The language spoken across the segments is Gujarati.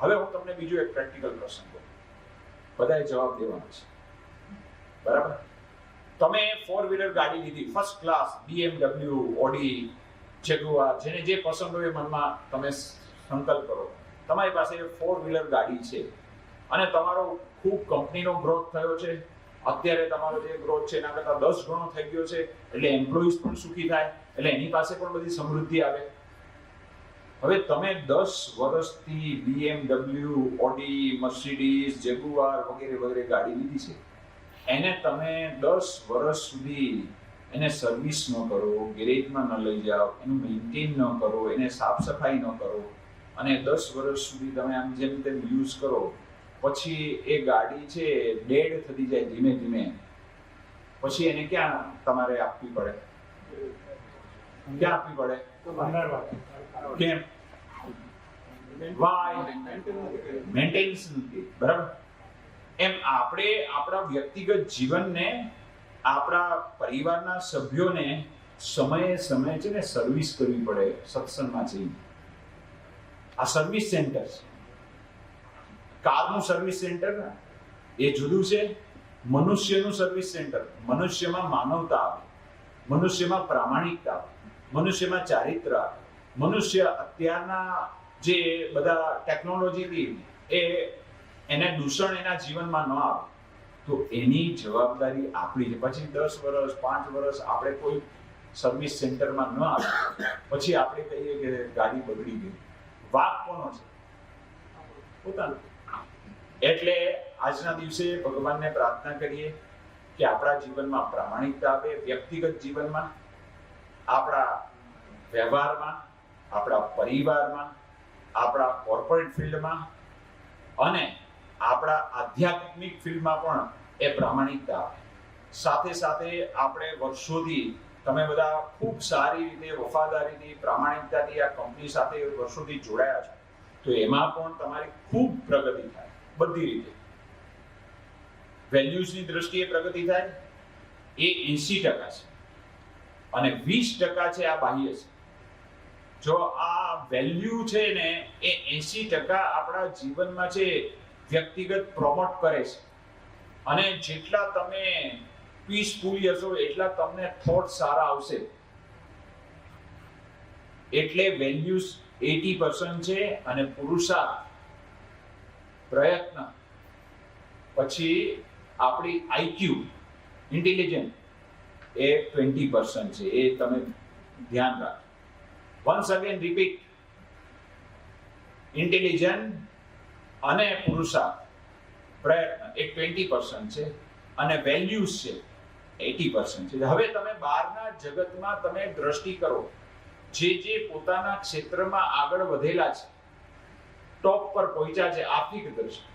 હવે હું તમને બીજો એક પ્રેક્ટિકલ પ્રશ્ન કહું. બધાએ જવાબ દેવાનો છે. બરાબર? તમે ફોર વ્હીલર ગાડી લીધી first class BMW Audi Jaguar જેને જે પસંદ હોય મનમાં તમે સંકલ્પ કરો. તમારી પાસે ફોર વ્હીલર ગાડી છે. અને તમારો ખૂબ કંપનીનો ગ્રોથ થયો છે. અત્યારે તમારો જે ગ્રોથ છે એના કરતાં દસ ગણો થઈ ગયો છે. એટલે એમ્પ્લોઈઝ પણ સુખી થાય. એટલે એની પાસે પણ બધી સમૃદ્ધિ આવે. હવે તમે દસ વર્ષથી બીએમડબલ્યુ ઓડી મર્સિડીઝ જેગુઆર વગેરે વગેરે ગાડી લીધી છે. એને તમે દસ વર્ષ સુધી એને સર્વિસ ન કરો ગેરેજમાં ન લઈ જાઓ, એનું મેન્ટેન ન કરો, એને સાફ સફાઈ ન કરો. અને દસ વર્ષ સુધી તમે આમ જેમ તેમ યુઝ કરો, પછી એ ગાડી છે ડેડ થતી જાય ધીમે ધીમે. પછી એને ક્યાં તમારે આપવી પડે? ક્યાં આપવી પડે? કેમ? વાય મેન્ટેનન્સ બરાબર? એમ આપણે આપણા વ્યક્તિગત જીવનને, આપણા પરિવારના સભ્યોને સમયે સમયે છે ને સર્વિસ કરવી પડે સત્સંગમાં જઈને. આ સર્વિસ સેન્ટર છે. કારનું સર્વિસ સેન્ટર એ જુદું છે. મનુષ્યનું સર્વિસ સેન્ટર મનુષ્યમાં માનવતા આવે. મનુષ્યમાં પ્રામાણિકતા આવે. મનુષ્યમાં ચારિત્ર, મનુષ્ય અત્યારના જે બધા ટેકનોલોજીથી એ એને દૂષણ એના જીવનમાં ન આવે, તો એની જવાબદારી આપણી છે. પછી દસ વર્ષ પાંચ વર્ષ આપણે કોઈ સર્વિસ સેન્ટરમાં ન આવે. પછી આપણે કહીએ કે ગાડી બગડી ગઈ. વાક કોનો છે? પોતાનો. એટલે આજના દિવસે ભગવાનને પ્રાર્થના કરીએ કે આપણા જીવનમાં પ્રામાણિકતા આવે વ્યક્તિગત જીવનમાં આપણા વ્યવહારમાં, આપણા પરિવારમાં, આપણા કોર્પોરેટ ફિલ્ડમાં અને આપણા આધ્યાત્મિક ફિલ્ડમાં પણ એ પ્રામાણિકતા આવે સાથે સાથે આપણે વર્ષોથી, તમે બધા ખૂબ સારી રીતે વફાદારીથી, પ્રામાણિકતાથી આ કંપની સાથે વર્ષોથી જોડાયા છો. તો એમાં પણ તમારી ખૂબ પ્રગતિ થાય, બધી રીતે. વેલ્યુઝની દ્રષ્ટિએ પ્રગતિ થાય, એ એંસી ટકા છે. અને વીસ ટકા છે આ બાહ્ય છે. જો આ વેલ્યુ છે ને એ એંસી ટકા આપણા જીવનમાં છે વ્યક્તિગત પ્રમોટ કરે છે. અને જેટલા તમે પીસફુલ હશો એટલા તમને થોટ સારા આવશે. એટલે વેલ્યુઝ એટી પર્સન્ટ છે અને પુરુષાર્થ પ્રયત્ન. પછી આપણી આઈક્યુ ઇન્ટેલિજન્ટ એ ટ્વેન્ટી પર્સન્ટ છે. એ તમે ધ્યાન રાખો વન્સ અગેન રિપીટ ઇન્ટેલિજન્ટ અને પુરુષાર્થ પ્રયત્ન. એ ટ્વેન્ટી પર્સન્ટ છે અને વેલ્યુઝ છે એટી પર્સન્ટ છે. હવે તમે બહારના જગતમાં તમે દ્રષ્ટિ કરો. જે જે પોતાના ક્ષેત્રમાં આગળ વધેલા છે ટોપ પર પહોંચ્યા છે આર્થિક દ્રષ્ટિ.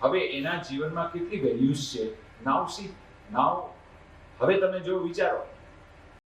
હવે એના જીવનમાં કેટલી વેલ્યુઝ છે? નાવ સી નાવ હવે તમે જો વિચારો